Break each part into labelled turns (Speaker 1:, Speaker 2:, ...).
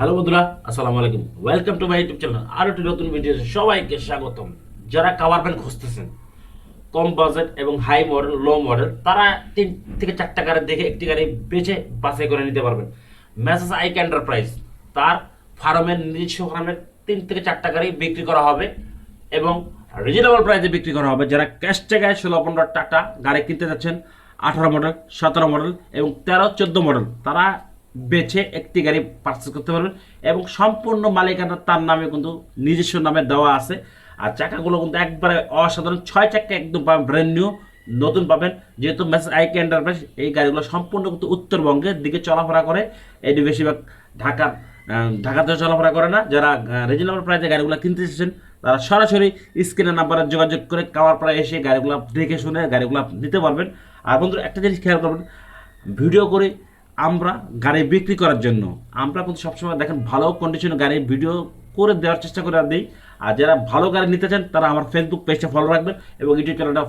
Speaker 1: Hello বন্ধুরা, আসসালামু আলাইকুম। Welcome to my YouTube channel আর একটি নতুন ভিডিও সবাইকে স্বাগতম। যারা কাভার প্যান্ট খুঁজতেছেন, কম বাজেট এবং হাই মডেল লো মডেল তারা তিন থেকে চারটা গাড়ি দেখে একটি গাড়ি বেছে বাছাই করে নিতে পারবেন। মেসেজ আইক এন্টারপ্রাইজ তার ফার্মের নিজস্ব ফার্মের তিন থেকে চারটা গাড়ি বিক্রি করা হবে এবং রিজনেবল প্রাইসে বিক্রি করা হবে। যারা ক্যাশ টাকায় ষোলো, পনেরো টাকা গাড়ি কিনতে যাচ্ছেন, আঠারো মডেল সতেরো মডেল এবং তেরো, চোদ্দ মডেল তারা বেছে একটি গাড়ি পারচেস করতে পারবেন এবং সম্পূর্ণ মালিকানা তার নামে কিন্তু নিজস্ব নামে দেওয়া আছে। আর চাকাগুলো কিন্তু একবারে অসাধারণ। ছয় চাকা একদম ব্র্যান্ড নিউ নতুন পাবেন। যেহেতু মেসেজ আইকে এন্টারপ্রাইজ এই গাড়িগুলো সম্পূর্ণ কিন্তু উত্তরবঙ্গের দিকে চলাফেরা করে। এটি বেশিরভাগ ঢাকা আহ, ঢাকাতে চলাফেরা করে না। যারা রিজনেবল প্রাইসে গাড়িগুলো কিনতে এসেছেন তারা সরাসরি স্ক্রিনের নাম্বারে যোগাযোগ করে কামার প্রায় এসে গাড়িগুলো দেখে শুনে গাড়িগুলো নিতে পারবেন। আর বন্ধুরা একটা জিনিস খেয়াল করবেন ভিডিও করে আমরা গাড়ি বিক্রি করার জন্য। আমরা কিন্তু সবসময় দেখেন ভালো কন্ডিশনে গাড়ি ভিডিও করে দেওয়ার চেষ্টা করে দিই। আর যারা ভালো গাড়ি নিতে চান, তারা আমার ফেসবুক পেজটা ফলো রাখবেন এবং ইউটিউব চ্যানেলটা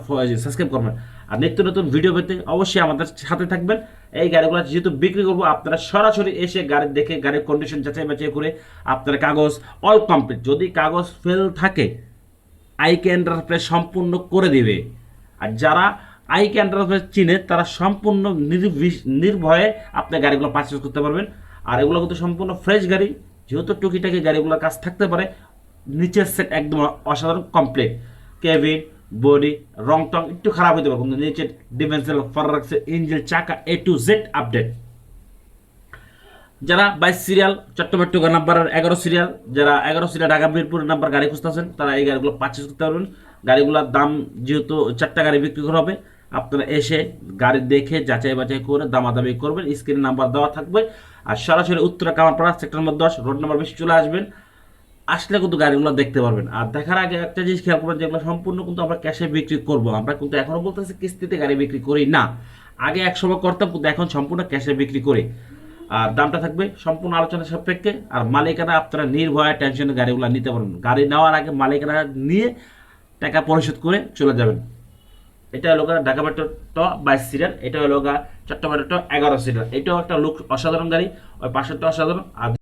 Speaker 1: সাবস্ক্রাইব করবেন। আর নিত্য নতুন ভিডিও পেতে অবশ্যই আমাদের সাথে থাকবেন। এই গাড়িগুলো যেহেতু বিক্রি করব, আপনারা সরাসরি এসে গাড়ি দেখে গাড়ির কন্ডিশন যাচাই বাছাই করে আপনার কাগজ অল কমপ্লিট যদি কাগজ ফেল থাকে আই আইকে এন্টারপ্রাইজ সম্পূর্ণ করে দিবে। আর যারা আইকে এন্টারপ্রাইজ চিনে তারা সম্পূর্ণ নির্ভয়ে আপনি গাড়িগুলো পারচেস করতে পারবেন। আর এগুলো কিন্তু সম্পূর্ণ ফ্রেশ গাড়ি, যেহেতু টুকিটাকি গাড়িগুলোর কাজ থাকতে পারে, নিচের সেট একদম অসাধারণ কমপ্লিট কেবিন বডি রং টং একটু খারাপ হতে পারে, কিন্তু নিচের ডিফেন্সিয়াল ফারাক্সের ইঞ্জিন চাকা এ টু জেড আপডেট যারা বাইশ সিরিয়াল চট্টমেট্টো নাম্বার এগারো সিরিয়াল যারা এগারো সিরিয়াল ঢাকা মিরপুর নাম্বার গাড়ি খুঁজতেছেন, তারা এই গাড়িগুলো পারচেস করতে পারবেন। গাড়িগুলোর দাম যেহেতু চারটা গাড়ি বিক্রি করা হবে আপনারা এসে গাড়ি দেখে যাচাই বাছাই করে দামাদামি করবেন স্ক্রিনে নাম্বার দেওয়া থাকবে, আর সরাসরি উত্তরা কামারপাড়া সেক্টর নম্বর দশ রোড নাম্বার বেশি চলে আসবেন। আসলে কিন্তু গাড়িগুলো দেখতে পারবেন। আর দেখার আগে একটা জিনিস খেয়াল করবেন, যেগুলো সম্পূর্ণ কিন্তু আমরা ক্যাশে বিক্রি করব। আমরা কিন্তু এখনও বলতেছি কিস্তিতে গাড়ি বিক্রি করি না। আগে এক সময় করতাম, কিন্তু এখন সম্পূর্ণ ক্যাশে বিক্রি করি। আর দামটা থাকবে সম্পূর্ণ আলোচনা সাপেক্ষে। আর মালিকানা আপনারা নির্ভয়ে টেনশনে গাড়িগুলো নিতে পারবেন গাড়ি নেওয়ার আগে মালিকানা নিয়ে টাকা পরিশোধ করে চলে যাবেন। এটা হলো ঢাকা মেট্রো ট বাইশ সিরিয়াল, এটা হলো চট্টগ্রাম মেট্রো এগারো সিরিয়াল। এটাও একটা লুক অসাধারণ গাড়ি ওই পাশেরটা অসাধারণ, আর